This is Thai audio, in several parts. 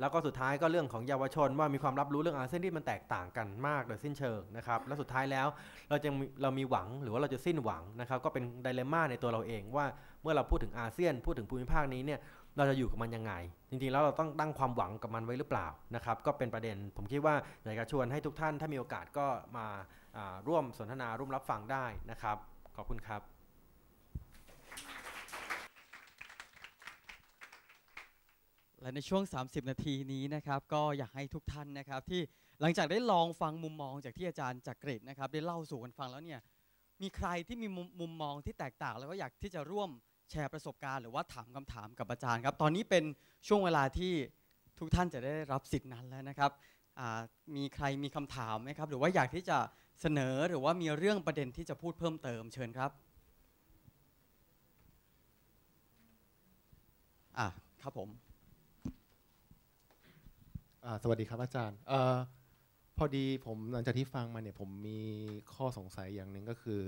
แล้วก็สุดท้ายก็เรื่องของเยาวชนว่ามีความรับรู้เรื่องอาเซียนที่มันแตกต่างกันมากโดยสิ้นเชิงนะครับแล้วสุดท้ายแล้วเราจะเรามีหวังหรือว่าเราจะสิ้นหวังนะครับก็เป็นดเลม่าในตัวเราเองว่าเมื่อเราพูดถึงอาเซียน พูดถึงภูมิภาคนี้เนี่ยเราจะอยู่กับมันยังไง จริงๆ แล้วเราต้องตั้งความหวังกับมันไว้หรือเปล่านะครับก็เป็นประเด็น ผมคิดว่าอยากจะชวนให้ทุกท่านถ้ามีโอกาสก็มาร่วมสนทนาร่วมรับฟังได้นะครับ ขอบคุณครับ และในช่วง 30 นาทีนี้นะครับก็อยากให้ทุกท่านนะครับ ที่หลังจากได้ลองฟังมุมมองจากที่อาจารย์จักริดนะครับ ได้เล่าสู่กันฟังแล้วเนี่ยมีใครที่มีมุมมองที่แตกต่าง แล้วก็อยากที่จะร่วมแชร์ประสบการณ์หรือว่าถามคำถามกับอาจารย์ครับ ตอนนี้เป็นช่วงเวลาที่ทุกท่านจะได้รับสิทธินั้นแล้วนะครับมีใครมีคำถามไหมครับ หรือว่าอยากที่จะเสนอหรือว่ามีเรื่องประเด็นที่จะพูดเพิ่มเติมเชิญครับอะครับผม สวัสดีครับอาจารย์อพอดีผมหลังจากที่ฟังมาเนี่ยผมมีข้อสงสัยอย่างหนึ่งก็คือ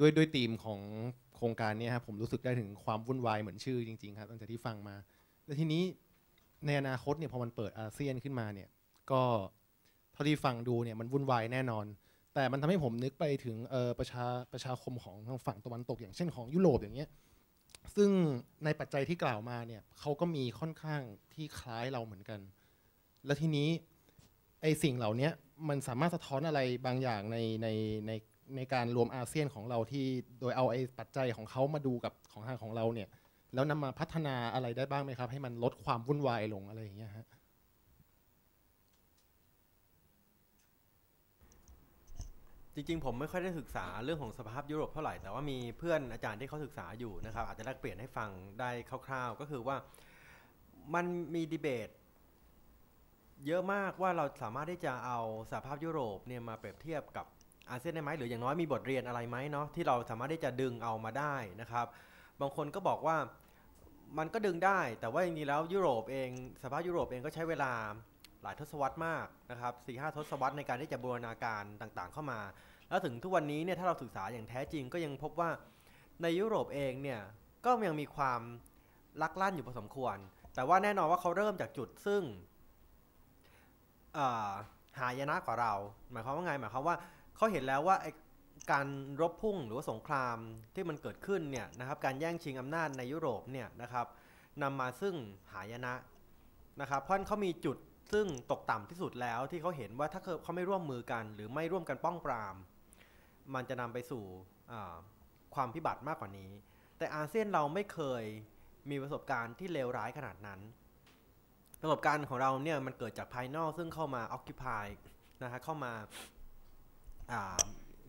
ด้วยด้วยธีมของโครงการนี้ครับผมรู้สึกได้ถึงความวุ่นวายเหมือนชื่อจริงๆครับหลังจากที่ฟังมาแล้วทีนี้ในอนาคตเนี่ยพอมันเปิดอาเซียนขึ้นมาเนี่ยก็เท่าที่ฟังดูเนี่ยมันวุ่นวายแน่นอน แต่มันทำให้ผมนึกไปถึงประชาประชาคมของทางฝั่งตะวันตก อย่างเช่นของยุโรปอย่างเงี้ยซึ่งในปัจจัยที่กล่าวมาเนี่ยเขาก็มีค่อนข้างที่คล้ายเราเหมือนกัน แล้วทีนี้ไอสิ่งเหล่านี้มันสามารถสะท้อนอะไรบางอย่างในในในในการรวมอาเซียนของเราที่โดยเอาไอ้ปัจจัยของเขามาดูกับของทางของเราเนี่ย แล้วนำมาพัฒนาอะไรได้บ้างไหมครับ ให้มันลดความวุ่นวายลงอะไรอย่างเงี้ยฮะจริงๆ ผมไม่ค่อยได้ศึกษาเรื่องของสภาพยุโรปเท่าไหร่ แต่ว่ามีเพื่อนอาจารย์ที่เขาศึกษาอยู่นะครับ อาจจะแลกเปลี่ยนให้ฟังได้คร่าว ๆ ก็คือว่ามันมีดีเบต เยอะมากว่าเราสามารถที่จะเอาสหภาพยุโรปเนี่ยมาเปรียบเทียบกับอาเซียนได้ไหมหรืออย่างน้อยมีบทเรียนอะไรไหมเนาะที่เราสามารถที่จะดึงเอามาได้นะครับ บางคนก็บอกว่ามันก็ดึงได้ แต่ว่าจริงๆแล้วยุโรปเองสภาพยุโรปเองก็ใช้เวลาหลายทศวรรษมากนะครับสี่ห้าทศวรรษในการที่จะบูรณาการต่างๆ เข้ามา แล้วถึงทุกวันนี้เนี่ยถ้าเราศึกษาอย่างแท้จริงก็ยังพบว่าในยุโรปเองเนี่ยก็ยังมีความลักลั่นอยู่พอสมควร แต่ว่าแน่นอนว่าเขาเริ่มจากจุดซึ่ง หายนะกว่าเรา หมายความว่าไงหมายความว่าเขาเห็นแล้วว่าการรบพุ่งหรือว่าสงครามที่มันเกิดขึ้นเนี่ยนะครับการแย่งชิงอำนาจในยุโรปเนี่ยนะครับนำมาซึ่งหายนะนะครับเพราะเขามีจุดซึ่งตกต่ำที่สุดแล้วที่เขาเห็นว่าถ้าเขาไม่ร่วมมือกัน หรือไม่ร่วมกันป้องปราม มันจะนำไปสู่ความพิบัติมากกว่านี้ แต่อาเซียนเราไม่เคยมีประสบการณ์ที่เลวร้ายขนาดนั้น ประสบการณ์ของเราเนี่ยมันเกิดจากภายนอกซึ่งเข้ามา occupy นะฮะเข้ามา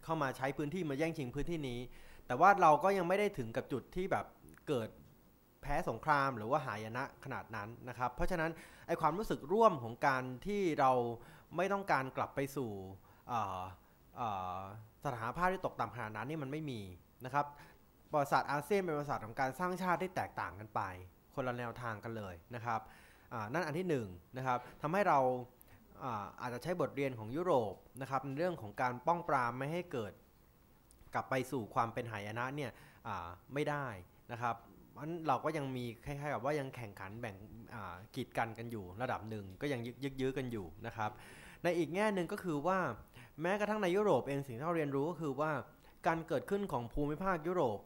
เข้ามาใช้พื้นที่มาแย่งชิงพื้นที่นี้ แต่ว่าเราก็ยังไม่ได้ถึงกับจุดที่แบบเกิดแพ้สงครามหรือว่าหายนะขนาดนั้นนะครับ เพราะฉะนั้นไอความรู้สึกร่วมของการที่เราไม่ต้องการกลับไปสู่สถานภาพที่ตกต่ำขนาดนั้นนี่มันไม่มีนะครับประวัติศาสตร์อาเซียนเป็นประวัติศาสตร์ของการสร้างชาติที่แตกต่างกันไป คนละแนวทางกันเลยนะครับ นั่นอันที่1นนะครับทำให้เราอาจจะใช้บทเรียนของยุโรปนะครับในเรื่องของการป้องปรามไม่ให้เกิดกลับไปสู่ความเป็นหายนะเนี่ยไม่ได้นะครับมันเราก็ยังมีคล้ายๆกับว่ายังแข่งขันแบ่งกีดกันกันอยู่ระดับหนึ่งก็ยังยึกยื้อกันอยู่นะครับ ในอีกแง่หนึ่งก็คือว่าแม้กระทั่งในยุโรปเองสิ่งที่เราเรียนรู้ก็คือว่าการเกิดขึ้นของภูมิภาคยุโรป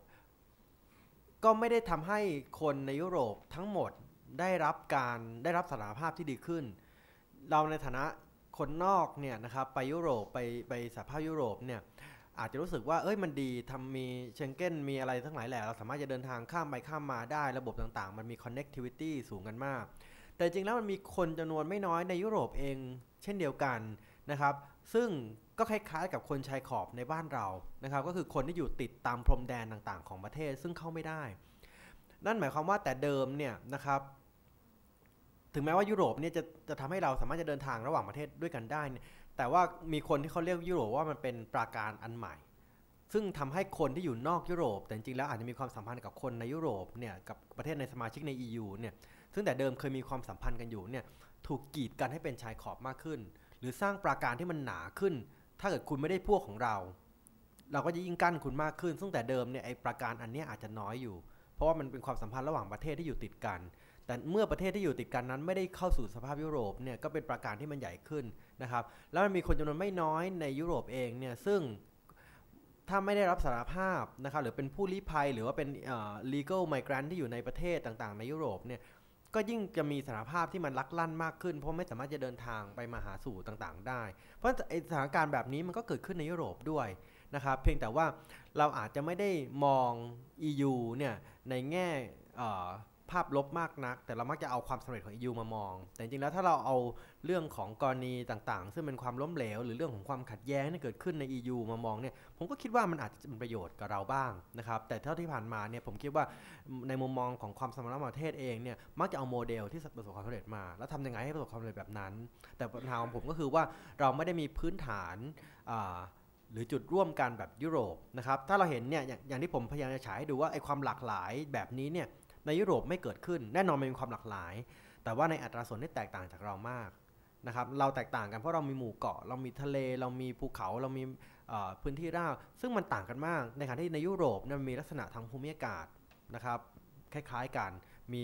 ก็ไม่ได้ทำให้คนในยุโรปทั้งหมด ได้รับการได้รับสถานภาพที่ดีขึ้น เราในฐานะคนนอกเนี่ยนะครับไปยุโรปไปไปสหภาพยุโรปเนี่ยอาจจะรู้สึกว่าเอ้ยมันดีทำมีเชงเก้นมีอะไรทั้งหลายแหละเราสามารถจะเดินทางข้ามไปข้ามมาได้ระบบต่างๆ มันมี connectivity สูงกันมาก แต่จริงแล้วมันมีคนจำนวนไม่น้อยในยุโรปเองเช่นเดียวกันนะครับ ซึ่งก็คล้ายๆกับคนชายขอบในบ้านเรานะครับ ก็คือคนที่อยู่ติดตามพรมแดนต่างๆ ของประเทศซึ่งเข้าไม่ได้ นั่นหมายความว่าแต่เดิมเนี่ยนะครับ ถึงแม้ว่ายุโรปเนี่ยจะจะทำให้เราสามารถจะเดินทางระหว่างประเทศด้วยกันได้แต่ว่ามีคนที่เขาเรียกยุโรปว่ามันเป็นปราการอันใหม่ ซึ่งทำให้คนที่อยู่นอกยุโรป แต่จริงๆแล้วอาจจะมีความสัมพันธ์กับคนในยุโรปเนี่ยกับประเทศในสมาชิกใน EU เนี่ยซึ่งแต่เดิมเคยมีความสัมพันธ์กันอยู่เนี่ยถูกกีดกันให้เป็นชายขอบมากขึ้น หรือสร้างปราการที่มันหนาขึ้น ถ้าเกิดคุณไม่ได้พวกของเรา เราก็จะยิ่งกั้นคุณมากขึ้น ซึ่งแต่เดิมเนี่ยไอ้ปราการอันนี้อาจจะน้อยอยู่ เพราะว่ามันเป็นความสัมพันธ์ระหว่างประเทศที่อยู่ติดกัน แต่เมื่อประเทศที่อยู่ติดกันนั้น ไม่ได้เข้าสู่สภาพยุโรปเนี่ยก็เป็นประการที่มันใหญ่ขึ้นนะครับ แล้วมันมีคนจำนวนไม่น้อยในยุโรปเองเนี่ยซึ่งถ้าไม่ได้รับสารภาพนะครับหรือเป็นผู้ลี้ภัย หรือว่าเป็นเอ่อ legal migrant ที่อยู่ในประเทศต่างๆ ในยุโรปเนี่ยก็ยิ่งจะมีสารภาพที่มันลักลั่นมากขึ้น เพราะไม่สามารถจะเดินทางไปมาหาสู่ต่างๆ ได้ เพราะสถานการณ์แบบนี้มันก็เกิดขึ้นในยุโรปด้วย นะครับเพียงแต่ว่าเราอาจจะไม่ได้มอง EU เนี่ยในแง่ภาพลบมากนัก แต่เรามักจะเอาความสำเร็จของ EU มามอง แต่จริงแล้วถ้าเราเอาเรื่องของกรณีต่างๆ ซึ่งเป็นความล้มเหลว หรือเรื่องของความขัดแย้งที่เกิดขึ้นใน EU มามองเนี่ยผมก็คิดว่ามันอาจจะเป็นประโยชน์กับเราบ้างนะครับแต่เท่าที่ผ่านมาเนี่ยผมคิดว่าในมุมมองของความสมรรถประเทศเองเนี่ยมักจะเอาโมเดลที่ประสบความสำเร็จมา แล้วทำยังไงให้ประสบความสำเร็จแบบนั้น แต่ปัญหาของผมก็คือว่าเราไม่ได้มีพื้นฐานอ่า หรือจุดร่วมกันแบบยุโรปนะครับถ้าเราเห็นเนี่ยอย่างที่ผมพยายามจะฉายให้ดูว่าไอ้ความหลากหลายแบบนี้เนี่ยในยุโรปไม่เกิดขึ้น แน่นอนมันมีความหลากหลาย แต่ว่าในอัตราส่วนที่แตกต่างจากเรามากนะครับเราแตกต่างกันเพราะเรามีหมู่เกาะ เรามีทะเลเรามีภูเขาเรามีพื้นที่ราบซึ่งมันต่างกันมาก ในขณะที่ในยุโรปเนี่ยมันมีลักษณะทางภูมิอากาศนะครับคล้ายๆกันมี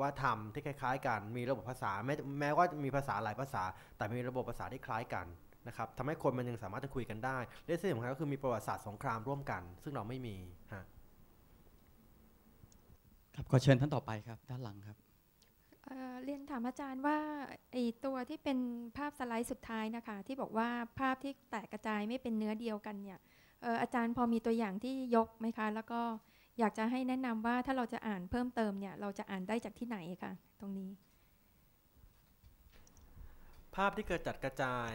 วัฒนธรรมที่คล้ายๆกัน มีระบบภาษาแม้แม้ว่ามีภาษาหลายภาษา แต่มีระบบภาษาที่คล้ายกัน นะครับทำให้คนมันยังสามารถจะคุยกันได้และที่สำคัญก็คือมีประวัติศาสตร์สงครามร่วมกัน ซึ่งเราไม่มีฮะครับขอเชิญท่านต่อไปครับ ด้านหลังครับเอ่อเรียนถามอาจารย์ว่าไอตัวที่เป็นภาพสไลด์สุดท้ายนะคะ ที่บอกว่าภาพที่แตกกระจายไม่เป็นเนื้อเดียวกันเนี่ยเอ่ออาจารย์พอมีตัวอย่างที่ยกไหมคะ แล้วก็อยากจะให้แนะนำว่าถ้าเราจะอ่านเพิ่มเติมเนี่ยเราจะอ่านได้จากที่ไหนคะตรงนี้ ภาพที่เกิดจัดกระจาย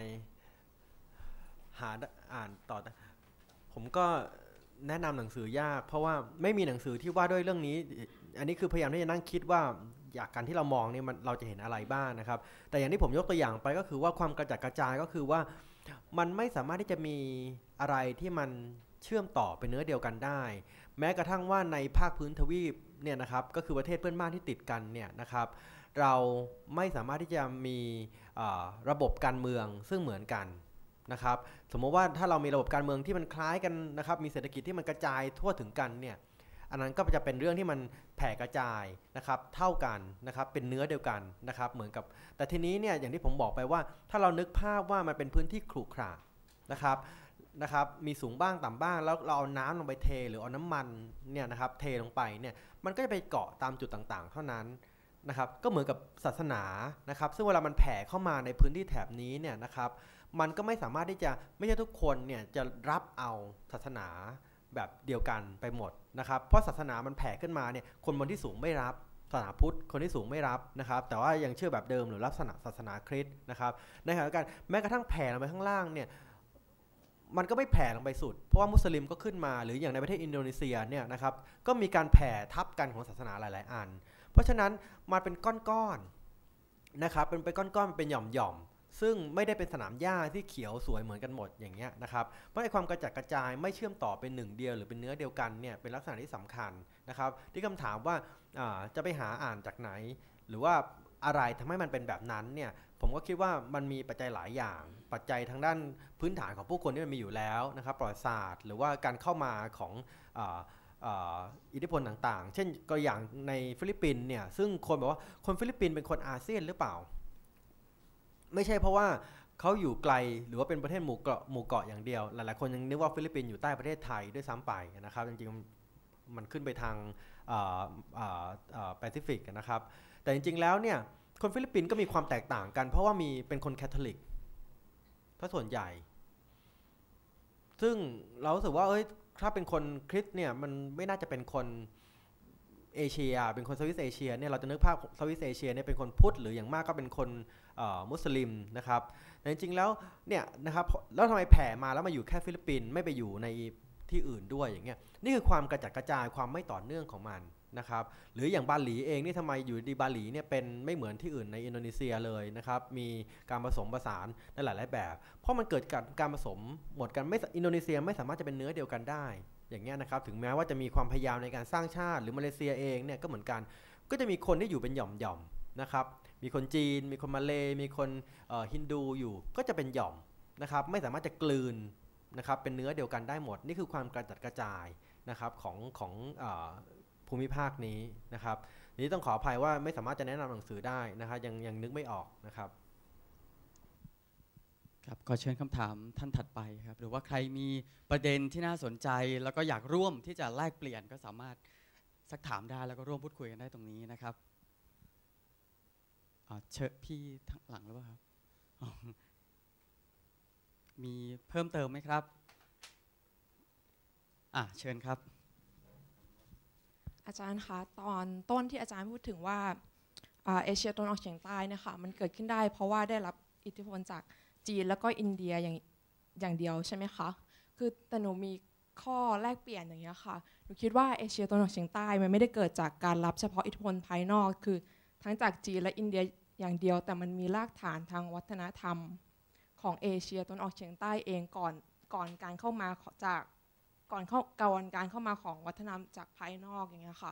หาอ่านต่อ ผมก็แนะนำหนังสือยาก เพราะว่าไม่มีหนังสือที่ว่าด้วยเรื่องนี้ อันนี้คือพยายามที่จะนั่งคิดว่าอยากการที่เรามองเนี่ยมันเราจะเห็นอะไรบ้างนะครับ แต่อย่างที่ผมยกตัวอย่างไปก็คือว่าความกระจัดกระจายก็คือว่า มันไม่สามารถที่จะมีอะไรที่มันเชื่อมต่อเป็นเนื้อเดียวกันได้ แม้กระทั่งว่าในภาคพื้นทวีปเนี่ยนะครับก็คือประเทศเพื่อนบ้านที่ติดกันเนี่ยนะครับเราไม่สามารถที่จะมีระบบการเมืองซึ่งเหมือนกัน นะครับสมมติว่าถ้าเรามีระบบการเมืองที่มันคล้ายกันนะครับมีเศรษฐกิจที่มันกระจายทั่วถึงกันเนี่ยอันนั้นก็จะเป็นเรื่องที่มันแผ่กระจายนะครับเท่ากันนะครับเป็นเนื้อเดียวกันนะครับเหมือนกับ แต่ทีนี้เนี่ยอย่างที่ผมบอกไปว่า ถ้าเรานึกภาพว่ามันเป็นพื้นที่ขรุขระนะครับนะครับมีสูงบ้างต่ำบ้างแล้วเราเอาน้ำลงไปเทหรือเอาน้ำมันเนี่ยนะครับเทลงไปเนี่ยมันก็จะไปเกาะตามจุดต่างๆ เท่านั้นนะครับก็เหมือนกับศาสนานะครับซึ่งเวลามันแผ่เข้ามาในพื้นที่แถบนี้เนี่ยนะครับ มันก็ไม่สามารถที่จะไม่ใช่ทุกคนเนี่ยจะรับเอาศาสนาแบบเดียวกันไปหมดนะครับ เพราะศาสนามันแผ่ขึ้นมาเนี่ยคนบนที่สูงไม่รับศาสนาพุทธคนที่สูงไม่รับนะครับ แต่ว่ายังเชื่อแบบเดิมหรือรับศาสนาศาสนาคริสต์นะครับในขณะเดียวกันแม้กระทั่งแผ่ลงไปข้างล่างเนี่ยมันก็ไม่แผ่ลงไปสุด เพราะว่ามุสลิมก็ขึ้นมา หรืออย่างในประเทศอินโดนีเซียเนี่ยนะครับก็มีการแผ่ทับกันของศาสนาหลาย ๆ อัน เพราะฉะนั้นมันเป็นก้อนๆนะครับเป็นไปก้อนๆเป็นหย่อมๆ ซึ่งไม่ได้เป็นสนามหญ้าที่เขียวสวยเหมือนกันหมดอย่างเงี้ยนะครับเพราะไอ้ความกระจัดกระจายไม่เชื่อมต่อเป็นหนึ่งเดียวหรือเป็นเนื้อเดียวกันเนี่ยเป็นลักษณะที่สำคัญนะครับ ที่คำถามว่าาจะไปหาอ่านจากไหน หรือว่าอะไรทำให้มันเป็นแบบนั้นเนี่ยผมก็คิดว่ามันมีปัจจัยหลายอย่าง ปัจจัยทางด้านพื้นฐานของผู้คนที่มันมีอยู่แล้วนะครับประวัติศาสตร์ หรือว่าการเข้ามาของอ,อิทธิพลต่างๆ เช่นก็อย่างในฟิลิปปินส์เนี่ยซึ่งคนบอกว่าคนฟิลิปปินส์เป็นคนอาเซียนหรือเปล่า ไม่ใช่เพราะว่าเขาอยู่ไกลหรือว่าเป็นประเทศหมู่เกาะหมู่เกาะอย่างเดียว หลาย ๆ คนยังนึกว่าฟิลิปปินส์อยู่ใต้ประเทศไทยด้วยซ้ำไปนะครับ จริง ๆ มันขึ้นไปทางแปซิฟิกนะครับ แต่จริง ๆ แล้วเนี่ยคนฟิลิปปินส์ก็มีความแตกต่างกัน เพราะว่ามีเป็นคนแคทอลิกถ้าส่วนใหญ่ ซึ่งเราสึกว่าเอ้ยถ้าเป็นคนคริสต์เนี่ยมันไม่น่าจะเป็นคนเอเชีย เป็นคนสวิสเอเชียเนี่ยเราจะนึกภาพสวิสเอเชียเนี่ยเป็นคนพุทธหรืออย่างมากก็เป็นคน มุสลิมนะครับแต่จริงๆแล้วเนี่ยนะครับแล้วทำไมแผ่มาแล้วมาอยู่แค่ฟิลิปปินส์ไม่ไปอยู่ในที่อื่นด้วยอย่างเงี้ยนี่คือความกระจัดกระจายความไม่ต่อเนื่องของมันนะครับหรืออย่างบาหลีเองนี่ทำไมอยู่ดีบาหลีเนี่ยเป็นไม่เหมือนที่อื่นในอินโดนีเซียเลยนะครับมีการผสมผสานในหลายๆแบบ เพราะมันเกิดการการผสมหมดกันไม่อินโดนีเซียไม่สามารถจะเป็นเนื้อเดียวกันได้ อย่างเงี้ยนะครับถึงแม้ว่าจะมีความพยายามในการสร้างชาติ หรือมาเลเซียเองเนี่ยก็เหมือนกัน ก็จะมีคนที่อยู่เป็นหย่อมๆนะครับ มีคนจีน มีคนมาเลมีคนฮินดูอยู่ ก็จะเป็นหย่อมนะครับ ไม่สามารถจะกลืนนะครับเป็นเนื้อเดียวกันได้หมด นี่คือความกระจัดกระจายนะครับของของอภูมิภาคนี้นะครับทีนี้ต้องขออภัยว่าไม่สามารถจะแนะนำหนังสือได้นะครับยังยังนึกไม่ออกนะครับครับขอเชิญคำถามท่านถัดไปครับหรือว่าใครมีประเด็นที่น่าสนใจ แล้วก็อยากร่วมที่จะแลกเปลี่ยนก็สามารถสักถามได้แล้วก็ร่วมพูดคุยกันได้ตรงนี้นะครับ เชิญพี่ทางหลังหรือเปล่าครับ มีเพิ่มเติมไหมครับ อะเชิญครับ อาจารย์คะตอนต้นที่อาจารย์พูดถึงว่าเอเชียตะวันออกเฉียงใต้นะคะมันเกิดขึ้นได้เพราะว่าได้รับอิทธิพลจากจีนแล้วก็อินเดียอย่างอย่างเดียวใช่ไหมคะ คือแต่หนูมีข้อแลกเปลี่ยนอย่างเงี้ยค่ะ หนูคิดว่าเอเชียตะวันออกเฉียงใต้มันไม่ได้เกิดจากการรับเฉพาะอิทธิพลภายนอก คือทั้งจากจีนและอินเดีย อย่างเดียวแต่มันมีรากฐานทางวัฒนธรรมของเอเชียตะวันออกเฉียงใต้เองก่อนก่อนการเข้ามาจากก่อนเข้าก่อนการเข้ามาของวัฒนธรรมจากภายนอกอย่างเงี้ยค่ะ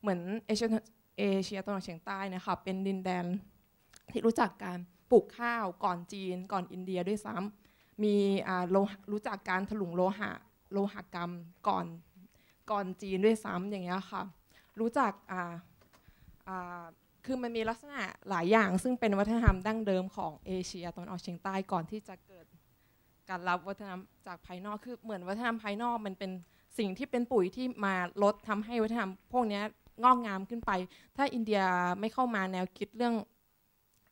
เหมือนเอเชียเอเชียตะวันออกเฉียงใต้นะคะเป็นดินแดนที่รู้จักการปลูกข้าวก่อนจีน ก่อนอินเดียด้วยซ้ำมีอ่าโลหะรู้จักการถลุงโลหะโลหกรรมก่อนก่อนจีนด้วยซ้ำอย่างเงี้ยค่ะ รู้จักอ่าอ่า คือมันมีลักษณะหลายอย่าง ซึ่งเป็นวัฒนธรรมดั้งเดิมของเอเชียตะวันออกเฉียงใต้ก่อนที่จะเกิดการรับวัฒนธรรมจากภายนอกคือเหมือนวัฒนธรรมภายนอกมันเป็นสิ่งที่เป็นปุ๋ยที่มาลดทำให้วัฒนธรรมพวกนี้งอกงามขึ้นไป ถ้าอินเดียไม่เข้ามาแนวคิดเรื่อง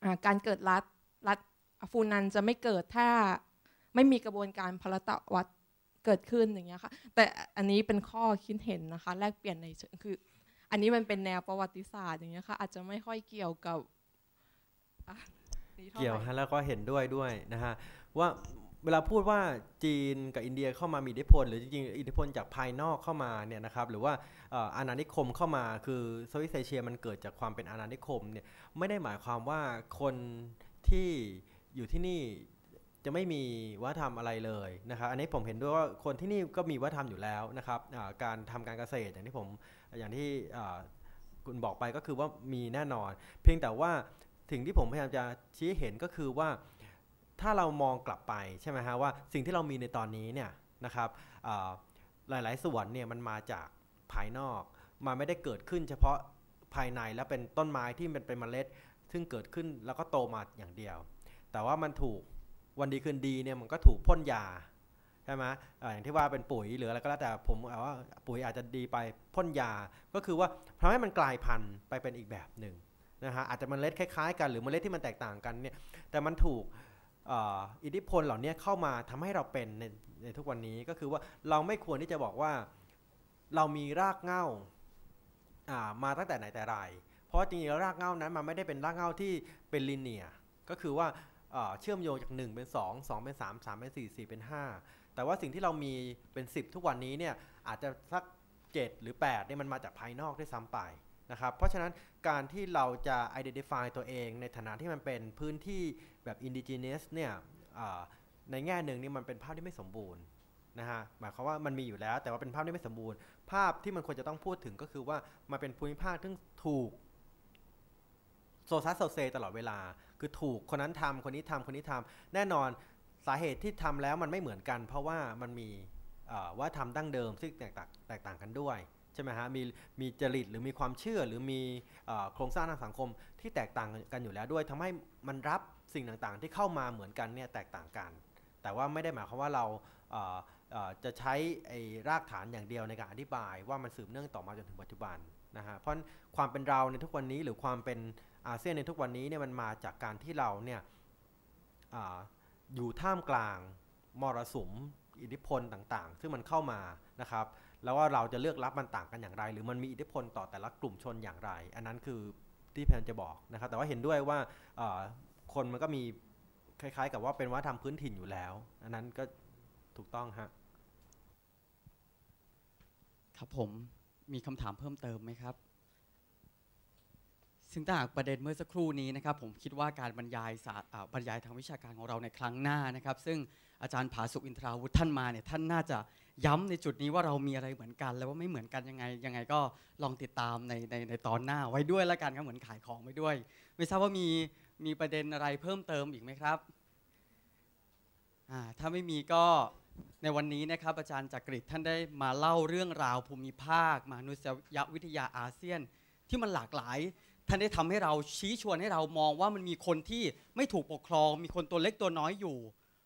อการเกิดรัฐรัฐฟูนันจะไม่เกิดถ้าไม่มีกระบวนการพลตวัตเกิดขึ้นอย่างเงี้ยค่ะแต่อันนี้เป็นข้อคิดเห็นนะคะ แลกเปลี่ยนในเชิงคือ อันนี้มันเป็นแนวประวัติศาสตร์อย่างเงี้ยค่ะ อาจจะไม่ค่อยเกี่ยวกับเกี่ยวฮะแล้วก็เห็นด้วยด้วยนะฮะว่าเวลาพูดว่าจีนกับอินเดียเข้ามามีอิทธิพล หรือจริงๆอิทธิพลจากภายนอกเข้ามาเนี่ยนะครับหรือว่าอาณานิคมเข้ามาคือเซาท์อีสเอเชียมันเกิดจากความเป็นอาณานิคมเนี่ยไม่ได้หมายความว่าคนที่อยู่ที่นี่ จะไม่มีวัฒนธรรมอะไรเลยนะครับอันนี้ผมเห็นด้วยว่าคนที่นี่ก็มีวัฒนธรรมอยู่แล้วนะครับการทำการเกษตรอย่างที่ผมอย่างที่คุณบอกไปก็คือว่ามีแน่นอน เพียงแต่ว่าสิ่งที่ผมพยายามจะชี้เห็นก็คือว่าถ้าเรามองกลับไปใช่ไหมฮะว่าสิ่งที่เรามีในตอนนี้เนี่ยนะครับหลาย ๆ ส่วนเนี่ยมันมาจากภายนอกมันไม่ได้เกิดขึ้นเฉพาะภายในแล้วเป็นต้นไม้ที่มันเป็นเมล็ด ซึ่งเกิดขึ้นแล้วก็โตมาอย่างเดียว แต่ว่ามันถูก วันดีคืนดีเนี่ยมันก็ถูกพ่นยาใช่ไหมออย่างที่ว่าเป็นปุ๋ยหรืออะไรก็แล้วแต่ผมเอาว่าปุ๋ยอาจจะดีไปพ่นยา ก็คือว่าทำให้มันกลายพันธุ์ไปเป็นอีกแบบหนึ่งนะฮะอาจจะเมล็ดคล้ายๆ กันหรือเมล็ดที่มันแตกต่างกันเนี่ยแต่มันถูกอ,อิทธิพลเหล่านี้เข้ามาทำให้เราเป็นในในทุกวันนี้ก็คือว่าเราไม่ควรที่จะบอกว่าเรามีรากเหง้าอ่ามาตั้งแต่ไหนแต่ไร เพราะจริงๆแล้วรากเหง้านั้นมันไม่ได้เป็นรากเหง้าที่เป็นลิเนียก็คือว่า เชื่อมโยงจาก 1 เป็น 2 2 เป็น 3 3 เป็น 4 4 เป็น 5 แต่ว่าสิ่งที่เรามีเป็น 10 ทุกวันนี้เนี่ยอาจจะสัก 7 หรือ8เนี่ยมันมาจากภายนอกด้วยซ้ำไปนะครับเพราะฉะนั้นการที่เราจะ identify ตัวเองในฐานะที่มันเป็นพื้นที่แบบ indigenous เนี่ยในแง่หนึ่งนี่มันเป็นภาพที่ไม่สมบูรณ์นะฮะหมายความว่ามันมีอยู่แล้ว แต่ว่าเป็นภาพที่ไม่สมบูรณ์ ภาพที่มันควรจะต้องพูดถึงก็คือว่ามันเป็นภูมิภาคที่ถูกโซซัสโซเซตลอดเวลา คือถูกคนนั้นทำคนนี้ทำคนนี้ทำแน่นอนสาเหตุที่ทำแล้วมันไม่เหมือนกัน เพราะว่ามันมีว่าทำดั้งเดิมซึ่งแตกต่างแตกต่างกันด้วยใช่ไหมฮะมีมีจริตหรือมีความเชื่อหรือมีอโครงสร้างทางสังคมที่แตกต่างกันอยู่แล้วด้วยทำให้มันรับสิ่งต่างๆ ที่เข้ามาเหมือนกันเนี่ยแตกต่างกัน แต่ว่าไม่ได้หมายความว่าเราจะใช้ไอ้รากฐานอย่างเดียวในการอธิบาย ว่ามันสืบเนื่องต่อมาจนถึงปัจจุบันนะฮะเพราะความเป็นเราในทุกวันนี้หรือความเป็น อาเซียนในทุกวันนี้เนี่ยมันมาจากการที่เราเนี่ยออยู่ท่ามกลางมรสุมอิทธิพลต่างๆ ซึ่งมันเข้ามานะครับแล้วว่าเราจะเลือกรับมันต่างกันอย่างไร หรือมันมีอิทธิพลต่อแต่ละกลุ่มชนอย่างไร อันนั้นคือที่แพนจะบอกนะครับ แต่ว่าเห็นด้วยว่าคนมันก็มีคล้ายๆ กับว่าเป็นวัฒนธรรมพื้นถิ่นอยู่แล้ว อันนั้นก็ถูกต้องฮะครับผมมีคำถามเพิ่มเติมไหมครับ ซึ่งถ้าหากประเด็นเมื่อสักครู่นี้นะครับผมคิดว่าการบรรยายสาอ่าบรรยายทางวิชาการของเราในครั้งหน้านะครับ ซึ่งอาจารย์ผาสุกอินทราวุฒิท่านมาเนี่ยท่านน่าจะย้ำในจุดนี้ว่าเรามีอะไรเหมือนกัน แล้วว่าไม่เหมือนกันยังไงยังไงก็ลองติดตามในในในตอนหน้าไว้ด้วยล้วกันครับเหมือนขายของไว้ด้วย ไม่ทราบว่ามีมีประเด็นอะไรเพิ่มเติมอีกไหมครับถ้าไม่มีก็ในวันนี้นะครับอาจารย์จักริดท่านได้มาเล่าเรื่องราวภูมิภาคมนุษยวิทยาอาเซียน ที่มันหลากหลาย ท่านได้ทำให้เราชี้ชวนให้เรามองว่ามันมีคนที่ไม่ถูกปกครอง มีคนตัวเล็กตัวน้อยอยู่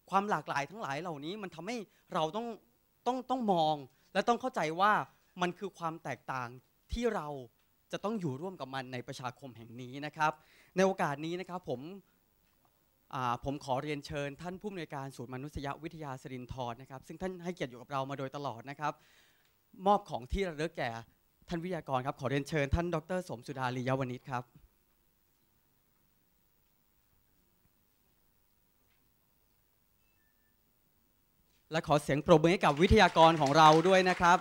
ความหลากหลายทั้งหลายเหล่านี้มันทำให้เราต้องต้องต้องมอง และต้องเข้าใจว่ามันคือความแตกต่างที่เราจะต้องอยู่ร่วมกับมันในประชาคมแห่งนี้นะครับ ในโอกาสนี้นะครับผมผมขอเรียนเชิญ ท่านผู้อำนวยการศูนย์มนุษยวิทยาสิรินทร์นะครับ ซึ่งท่านให้เกียรติอยู่กับเรามาโดยตลอดนะครับ มอบของที่ระลึกแก่ ท่านวิทยากรครับ ขอเรียนเชิญท่านดร สมสุดาลียวณิชครับ และขอเสียงปรบมือให้กับวิทยากรของเราด้วยนะครับ